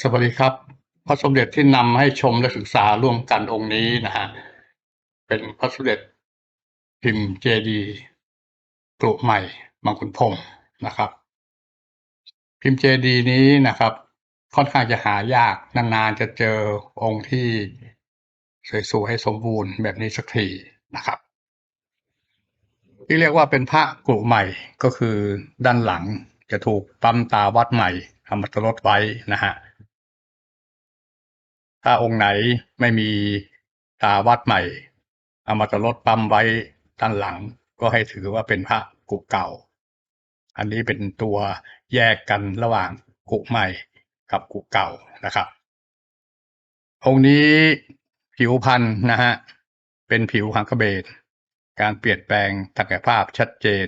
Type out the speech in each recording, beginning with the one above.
สวัสดีครับ พระสมเด็จที่นำให้ชมและศึกษาร่วมกันองค์นี้นะฮะเป็นพระสมเด็จพิมพ์เจดีกรุใหม่มังคุนพรมนะครับ พิมพ์เจดีนี้นะครับ ค่อนข้างจะหายากนานๆจะเจอองค์ที่สวยๆสมบูรณ์แบบนี้สักทีนะครับ ที่เรียกว่าเป็นพระกรุใหม่ก็คือด้านหลังจะถูกปั๊มตาวัดใหม่ อมตรดไว้นะฮะ ถ้าองค์ไหนไม่มีตาวัดใหม่เอามาจะลดปั๊มไว้ด้านหลัง ก็ให้ถือว่าเป็นพระกุเก่า อันนี้เป็นตัวแยกกันระหว่างกุใหม่กับกุเก่านะครับ องค์นี้ผิวพันธุ์นะฮะ เป็นผิวหางกระเบนการเปลี่ยนแปลงทางกายภาพชัดเจน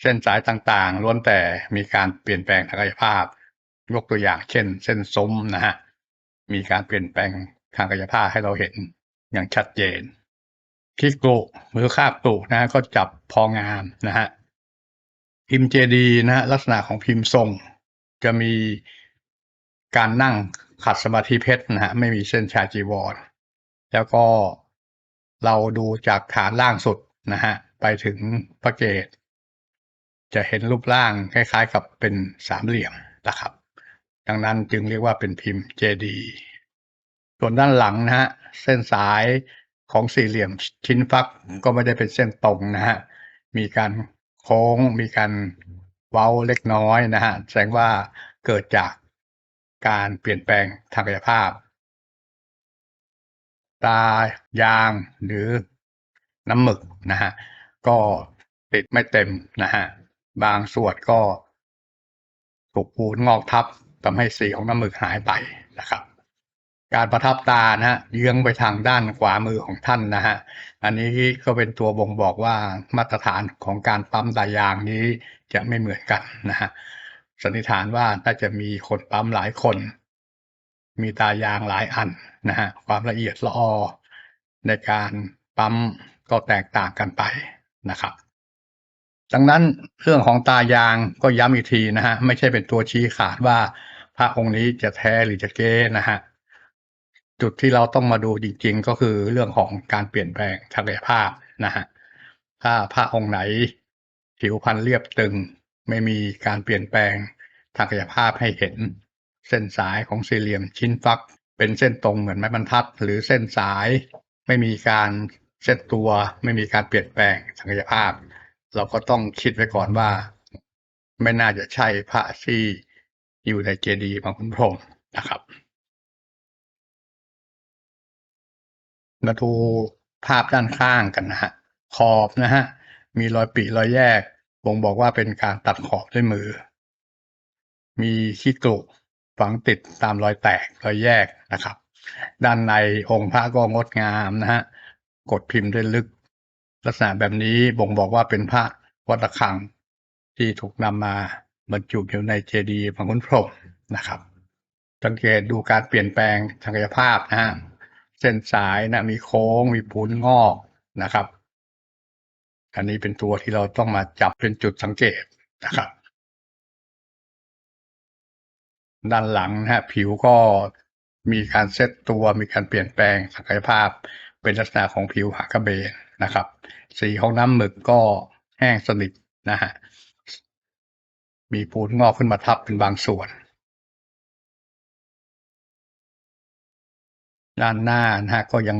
เส้นสายต่างๆล้วนแต่มีการเปลี่ยนแปลงทางกายภาพ ยกตัวอย่างเช่น เส้นซุ้มนะฮะมีการเปลี่ยนแปลงทางกายภาพให้เราเห็นอย่างชัดเจนที่กรุหรือคาบกรุนะฮะก็จับพองามนะฮะพิมพ์เจดีนะฮะลักษณะของพิมพ์ทรง จะมีการนั่งขัดสมาธิเพชรนะฮะไม่มีเส้นชาจีวร แล้วก็เราดูจากฐานล่างสุดนะฮะไปถึงพระเกศจะเห็นรูปร่างคล้ายๆกับเป็นสามเหลี่ยมนะครับ ดังนั้นจึงเรียกว่าเป็นพิมพ์เจดีส่วนด้านหลังนะฮะเส้นสายของสี่เหลี่ยมชิ้นฟักก็ไม่ได้เป็นเส้นตรงนะฮะมีการโค้งมีการเว้าเล็กน้อยนะฮะแสดงว่าเกิดจากการเปลี่ยนแปลงทางกายภาพ ตายางหรือน้ำหมึกนะฮะก็ติดไม่เต็มนะฮะบางส่วนก็ถูกปูนงอกทับ ทำให้สีของน้ำหมึกหายไปนะครับ การประทับตานะฮะเยื้องไปทางด้านขวามือของท่านนะฮะอันนี้ก็เป็นตัวบ่งบอกว่ามาตรฐานของการปั๊มตายางนี้จะไม่เหมือนกันนะฮะสันนิษฐานว่าน่าจะมีคนปั๊มหลายคน มีตายางหลายอันนะฮะความละเอียดละออในการปั๊มก็แตกต่างกันไปนะครับดังนั้นเรื่องของตายางก็ย้ำอีกทีนะฮะไม่ใช่เป็นตัวชี้ขาดว่า พระองค์นี้จะแท้หรือจะเก้นะฮะจุดที่เราต้องมาดูจริง ๆ ก็คือเรื่องของการเปลี่ยนแปลงทางกายภาพนะฮะถ้าพระองค์ไหน ผิวพรรณเรียบตึง ไม่มีการเปลี่ยนแปลงทางกายภาพให้เห็น เส้นสายของสี่เหลี่ยมชิ้นฟัก เป็นเส้นตรงเหมือนไม้บรรทัด หรือเส้นสายไม่มีการเส้นตัวไม่มีการเปลี่ยนแปลงทางกายภาพ เราก็ต้องคิดไว้ก่อนว่า ไม่น่าจะใช่พระที่ อยู่ในเจดีย์บางขุนพรหมนะครับมาดูภาพด้านข้างกันนะฮะขอบนะฮะมีรอยปีรอยแยกบ่งบอกว่าเป็นการตัดขอบด้วยมือ มีขี้กรุฝังติดตามรอยแตกรอยแยกนะครับ ด้านในองค์พระก็งดงามนะฮะกดพิมพ์ด้วยลึก ลักษณะแบบนี้บ่งบอกว่าเป็นพระวัดระฆังที่ถูกนำมา บรรจุอยู่ในเจดีย์พระขุนพรมนะครับ สังเกตดูการเปลี่ยนแปลงทางกายภาพนะฮะเส้นสายนะมีโค้งมีปูนงอกนะครับ อันนี้เป็นตัวที่เราต้องมาจับเป็นจุดสังเกตนะครับ ด้านหลังนะฮะผิวก็มีการเซตตัวมีการเปลี่ยนแปลงศักยภาพ เป็นลักษณะของผิวหากระเบนนะครับ สีของน้ำหมึกก็แห้งสนิทนะฮะ มีปูนงอกขึ้นมาทับเป็นบางส่วน ด้านหน้านะฮะก็ยัง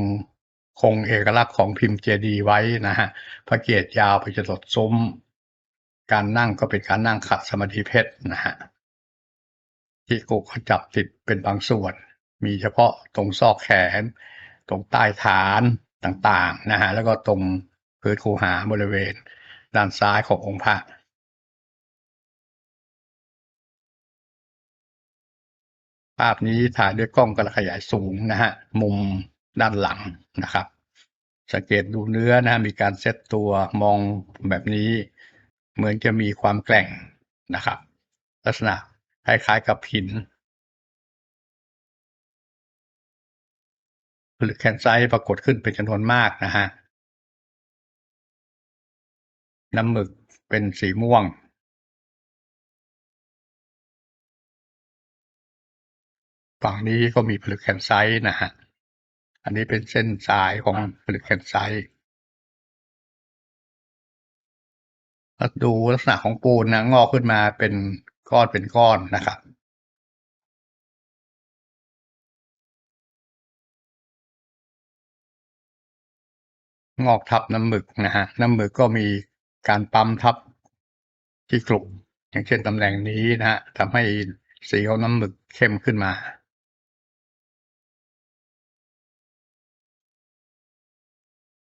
คงเอกลักษณ์ของพิมพ์เจดีไว้นะฮะพระเกียรติยาวไปจนหลดซุ้ม การนั่งก็เป็นการนั่งขัดสมาธิเพชรนะฮะที่กุเขาจับติดเป็นบางส่วน มีเฉพาะตรงซอกแขน ตรงใต้ฐานต่างๆนะฮะแล้วก็ตรงพื้นคูหาบริเวณ ด้านซ้ายขององค์พระ ภาพนี้ถ่ายด้วยกล้องกระขยายสูงนะฮะมุมด้านหลังนะครับ สังเกตดูเนื้อนะมีการเซตตัวมองแบบนี้ เหมือนจะมีความแกร่งนะครับ ลักษณะคล้ายๆกับหินหรือแคนไซต์ปรากฏขึ้นเป็นจำนวนมากนะฮะน้ำหมึกเป็นสีม่วง ฝั่งนี้ก็มีผลึกแคนไซต์นะฮะ อันนี้เป็นเส้นสายของผลึกแคนไซต์ถ้าดูลักษณะของปูนนะงอกขึ้นมาเป็นก้อนเป็นก้อนนะครับ งอกทับน้ำหมึกนะฮะน้ำหมึกก็มีการปั๊มทับที่กลุ่มอย่างเช่นตำแหน่งนี้นะฮะทำให้สีของน้ำหมึกเข้มขึ้นมา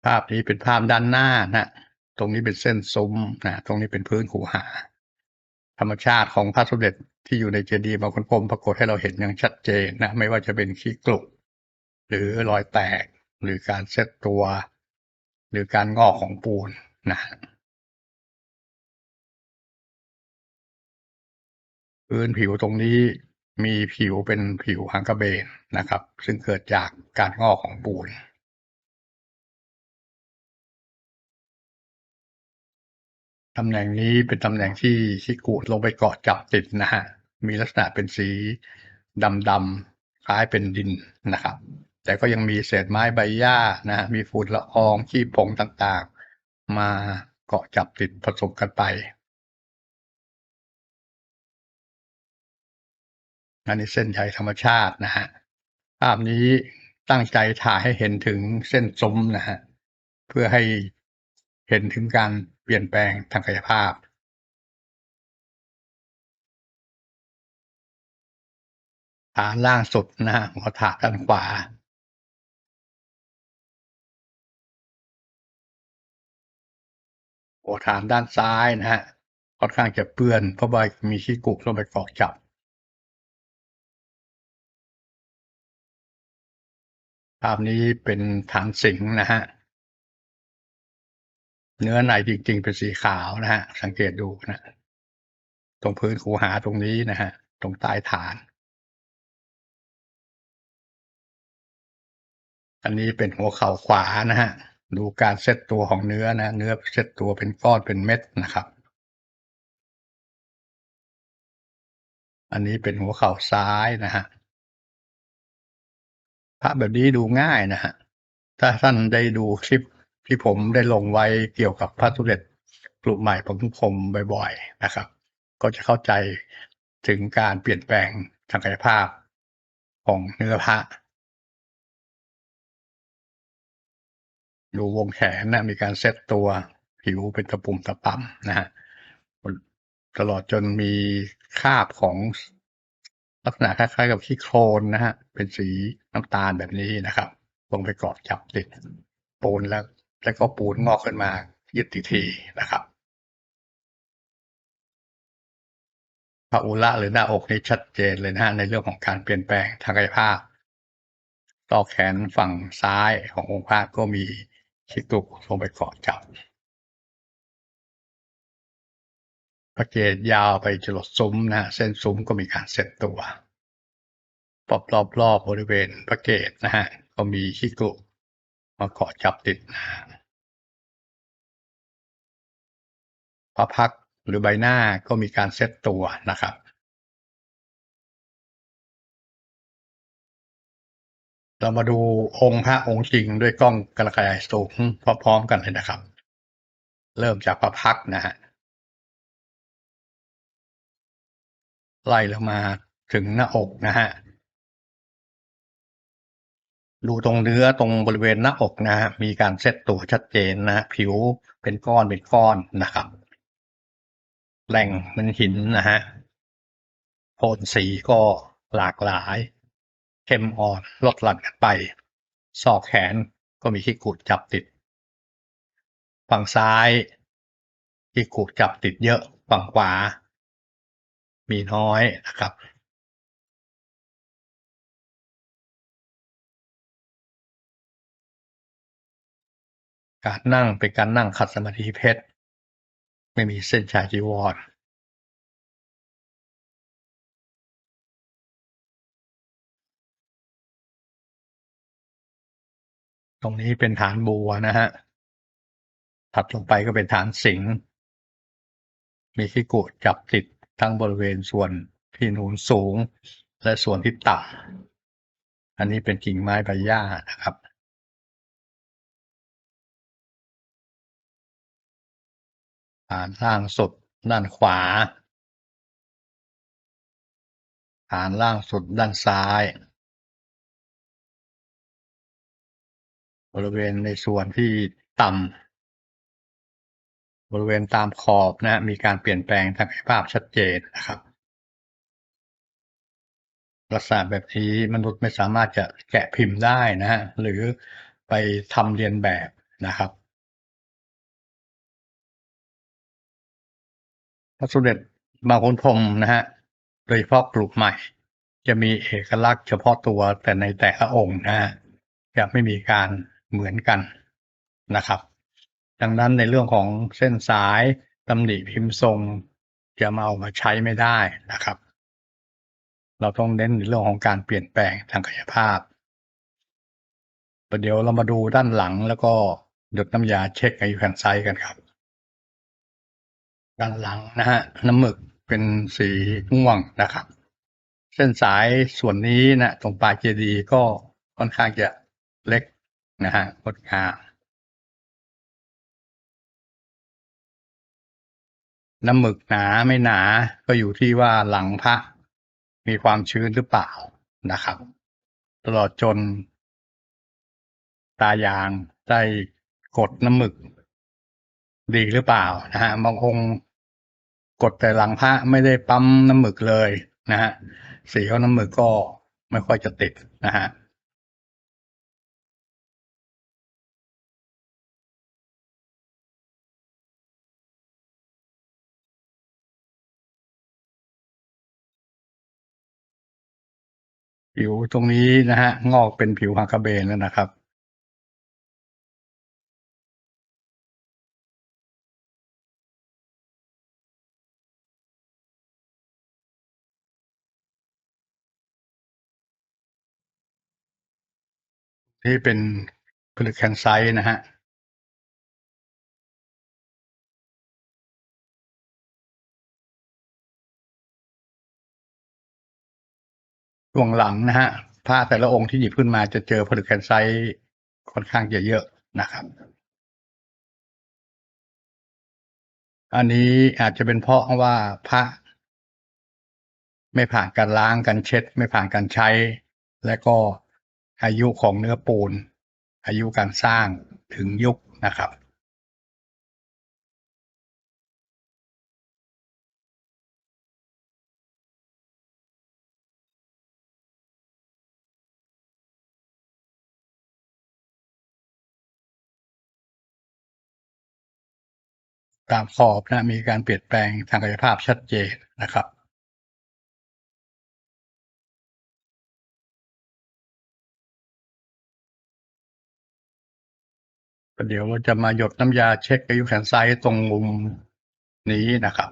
ภาพนี้เป็นภาพด้านหน้านะตรงนี้เป็นเส้นซุ้มนะตรงนี้เป็นพื้นหูหา ธรรมชาติของพระสมเด็จที่อยู่ในเจดีย์บางคนพรมปรากฏให้เราเห็นอย่างชัดเจนนะ ไม่ว่าจะเป็นขี้กลุกหรือรอยแตก หรือการเซตตัว หรือการงอกของปูนนะพื้นผิวตรงนี้มีผิวเป็นผิวหางกระเบนนะครับ ซึ่งเกิดจากการงอกของปูนำแหน่งนี้เป็นตำแหน่งที่ชิกุลงไปเกาะจับติดนะฮะ มีลักษณะเป็นสีดำๆคล้ายเป็นดินนะครับ แต่ก็ยังมีเศษไม้ใบหญ้านะฮะมีฝุ่นละอองขี้ผงต่างๆ มาเกาะจับติดผสมกันไปอันนี้เส้นใยธรรมชาตินะฮะภาพนี้ตั้งใจถ่ายให้เห็นถึงเส้นซุ้มนะฮะเพื่อให้เห็นถึงการ เปลี่ยนแปลงทางกายภาพฐานล่างสุดนะฮะหัวถาดด้านขวา หัวฐานด้านซ้ายนะฮะค่อนข้างจะเปื้อนเพราะว่ามีขี้กุลงไปเกาะจับ ภาพนี้เป็นฐานสิงห์นะฮะ เนื้อในจริง ๆ เป็นสีขาวนะฮะ สังเกตดูนะ ตรงพื้นคูหาตรงนี้นะฮะ ตรงใต้ฐาน อันนี้เป็นหัวเข่าขวานะฮะ ดูการเซตตัวของเนื้อนะ เนื้อเซตตัวเป็นก้อนเป็นเม็ดนะครับ อันนี้เป็นหัวเข่าซ้ายนะฮะพระแบบนี้ดูง่ายนะฮะ ถ้าท่านได้ดูคลิป ที่ผมได้ลงไว้เกี่ยวกับพระสมเด็จกลุ่มใหม่ของทุกคมบ่อยๆนะครับ ก็จะเข้าใจถึงการเปลี่ยนแปลงทางกายภาพของเนื้อพระดูวงแขนนะมีการเซตตัวผิวเป็นตะปุ่มตะป่ำนะฮะตลอดจนมีคาบของลักษณะคล้ายๆกับขี้โคลนนะฮะ เป็นสีน้ำตาลแบบนี้นะครับ ลงไปเกาะจับติดปูนแล้ว แล้วก็ปูนงอกขึ้นมายึดติดทีนะครับพระอุระหรือหน้าอกนี่ชัดเจนเลยนะฮะในเรื่องของการเปลี่ยนแปลงทางกายภาพต่อแขนฝั่งซ้ายขององค์พระก็มีขี้ตุกลงไปเกาะจับพระเกศยาวไปจรดซุ้มนะฮะเส้นซุ้มก็มีการเซตตัวรอบรอบรอบบริเวณพระเกศนะฮะก็มีขี้กุมาเกาะจับติดนะ พระพักหรือใบหน้าก็มีการเซตตัวนะครับเรามาดูองค์พระองค์จริงด้วยกล้องกระจายสูงพร้อมๆกันเลยนะครับ เริ่มจากพระพักนะฮะไล่ลงมาถึงหน้าอกนะฮะดูตรงเนื้อตรงบริเวณหน้าอกนะฮะมีการเซตตัวชัดเจนนะผิวเป็นก้อนเป็นก้อนนะครับ แหล่งมันหินนะฮะโทนสีก็หลากหลาย เข้มอ่อนลดหลั่นกันไปศอกแขนก็มีขี้กุดจับติด ฝั่งซ้ายขี้กุดจับติดเยอะ ฝั่งขวา มีน้อยนะครับการนั่งเป็นการนั่งขัดสมาธิเพชร ไม่มีเส้นชายจีวรตรงนี้เป็นฐานบัวนะฮะ ถัดลงไปก็เป็นฐานสิง มีขี้กุจับติดทั้งบริเวณส่วนที่หนุนสูง และส่วนที่ต่ำอันนี้เป็นกิ่งไม้ใบหญ้านะครับ ฐานล่างสุดด้านขวาฐานล่างสุดด้านซ้าย บริเวณในส่วนที่ต่ำบริเวณตามขอบนะฮะมีการเปลี่ยนแปลงทางกายภาพชัดเจนนะครับลักษณะแบบนี้มนุษย์ไม่สามารถจะแกะพิมพ์ได้นะฮะหรือไปทำเรียนแบบนะครับ พระสมเด็จบางคนพรมนะฮะโดยเฉพาะกลุ่มใหม่ จะมีเอกลักษณ์เฉพาะตัวแต่ในแต่ละองค์นะฮะจะไม่มีการเหมือนกันนะครับ ดังนั้นในเรื่องของเส้นสายตำหนิพิมพ์ทรงจะมาเอามาใช้ไม่ได้นะครับ เราต้องเน้นในเรื่องของการเปลี่ยนแปลงทางกายภาพประเดี๋ยวเรามาดูด้านหลังแล้วก็หยดน้ำยาเช็คอายุแผ่นไซส์กันครับ ด้านหลังนะฮะน้ำหมึกเป็นสีม่วงนะครับ เส้นสายส่วนนี้นะตรงปลายเจดีย์ก็ค่อนข้างจะเล็กนะฮะงดงามน้ำหมึกหนาไม่หนาก็อยู่ที่ว่าหลังพระมีความชื้นหรือเปล่านะครับ ตลอดจน ตายางได้กดน้ำหมึก ดีหรือเปล่านะฮะบางองค์ กดแต่หลังพระไม่ได้ปั๊มน้ำหมึกเลยนะฮะสีของน้ำหมึกก็ไม่ค่อยจะติดนะฮะผิวตรงนี้นะฮะงอกเป็นผิวฮังกาเบนแล้วนะครับ ที่เป็นผลึกแคนไซต์นะฮะช่วงหลังนะฮะผ้าแต่ละองค์ที่หยิบขึ้นมาจะเจอผลึกแคนไซต์ค่อนข้างเยอะๆนะครับ อันนี้อาจจะเป็นเพราะว่าพระ ไม่ผ่านการล้างการเช็ด ไม่ผ่านการใช้ และก็ อายุของเนื้อปูน อายุการสร้างถึงยุคนะครับ ตามขอบนะมีการเปลี่ยนแปลงทางกายภาพชัดเจนนะครับ เดี๋ยวเราจะมาหยดน้ำยาเช็คอายุแขนซ้ายตรงมุมนี้นะครับ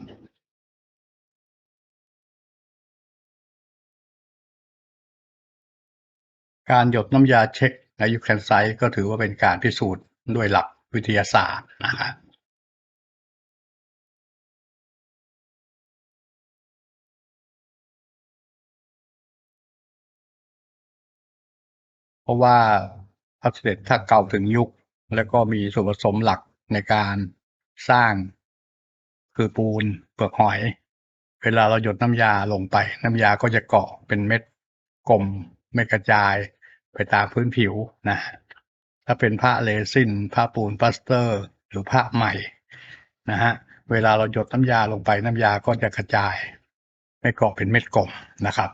การหยดน้ำยาเช็คอายุแคนไซต์ก็ถือว่าเป็นการพิสูจน์ด้วยหลักวิทยาศาสตร์นะครับเพราะว่าพระเสด็จถ้าเก่าถึงยุค แล้วก็มีส่วนผสมหลักในการสร้างคือปูนเปลือกหอย เวลาเราหยดน้ำยาลงไป น้ำยาก็จะเกาะเป็นเม็ดกลมไม่กระจายไปตามพื้นผิวนะ ถ้าเป็นผ้าเลซินผ้าปูนพลาสเตอร์ หรือผ้าใหม่นะฮะเวลาเราหยดน้ำยาลงไปน้ำยาก็จะกระจาย ไม่เกาะเป็นเม็ดกลมนะครับ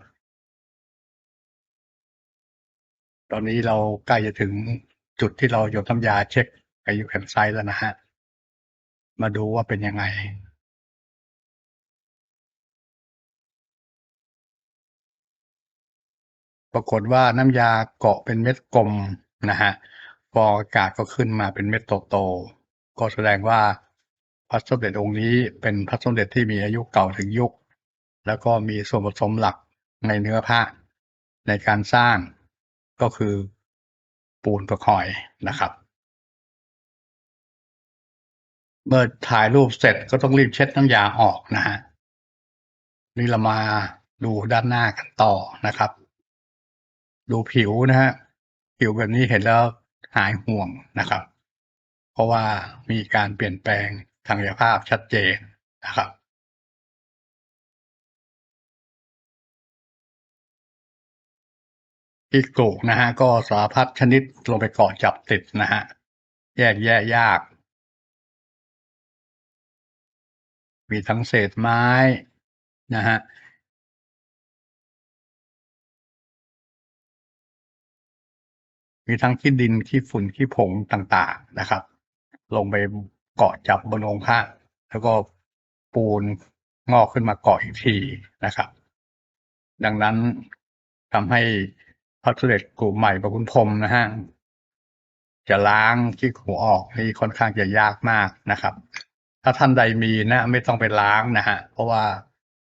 ตอนนี้เราใกล้จะถึง จุดที่เราหยดน้ำยาเช็คอายุแคนไซต์แล้วนะฮะ มาดูว่าเป็นยังไง ปรากฏว่าน้ำยาเกาะเป็นเม็ดกลมนะฮะฟออากาศก็ขึ้นมาเป็นเม็ดโตๆก็แสดงว่าพระสมเด็จองค์นี้เป็นพระสมเด็จที่มีอายุเก่าถึงยุค แล้วก็มีส่วนผสมหลักในเนื้อผ้าในการสร้างก็คือ ปูนประคอยนะครับ เมื่อถ่ายรูปเสร็จก็ต้องรีบเช็ดน้ำยาออกนะฮะนี่เรามาดูด้านหน้ากันต่อนะครับ ดูผิวนะฮะผิวแบบนี้เห็นแล้วหายห่วงนะครับ เพราะว่ามีการเปลี่ยนแปลงทางกายภาพชัดเจนนะครับ ที่กลูกนะฮะก็สารพัดชนิดลงไปเกาะจับติดนะฮะแยกแยะยาก มีทั้งเศษไม้นะฮะมีทั้งขี้ดินขี้ฝุ่นขี้ผงต่างๆนะครับ ลงไปเกาะจับบนองค์พระแล้วก็ปูนงอกขึ้นมาเกาะอีกทีนะครับ ดังนั้นทำให้ พระสมเด็จกลุ่มใหม่ประคุณพรมนะฮะจะล้างขี้หูออกนี่ค่อนข้างจะยากมากนะครับ ถ้าท่านใดมีนะไม่ต้องไปล้างนะฮะเพราะว่า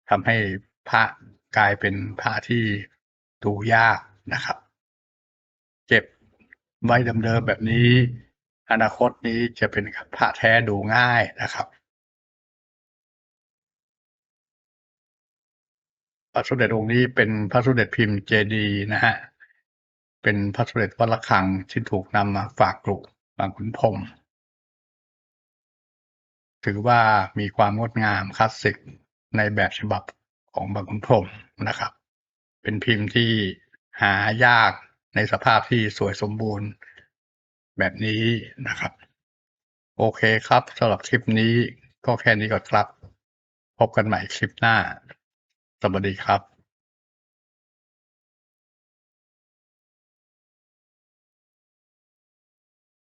ทำให้พระกลายเป็นพระที่ดูยากนะครับ เก็บไว้เดิมๆแบบนี้ อนาคตนี้จะเป็นพระแท้ดูง่ายนะครับพระสมเด็จองค์นี้เป็นพระสมเด็จพิมพ์เจดีนะฮะ เป็นพระสมเด็จวัดระฆังที่ถูกนำมาฝากกรุบางขุนพรมถือว่ามีความงดงามคลาสสิกในแบบฉบับของบางขุนพรมนะครับ เป็นพิมพ์ที่หายากในสภาพที่สวยสมบูรณ์แบบนี้นะครับ โอเคครับสำหรับคลิปนี้ก็แค่นี้ก่อนครับ พบกันใหม่คลิปหน้า สวัสดีครับ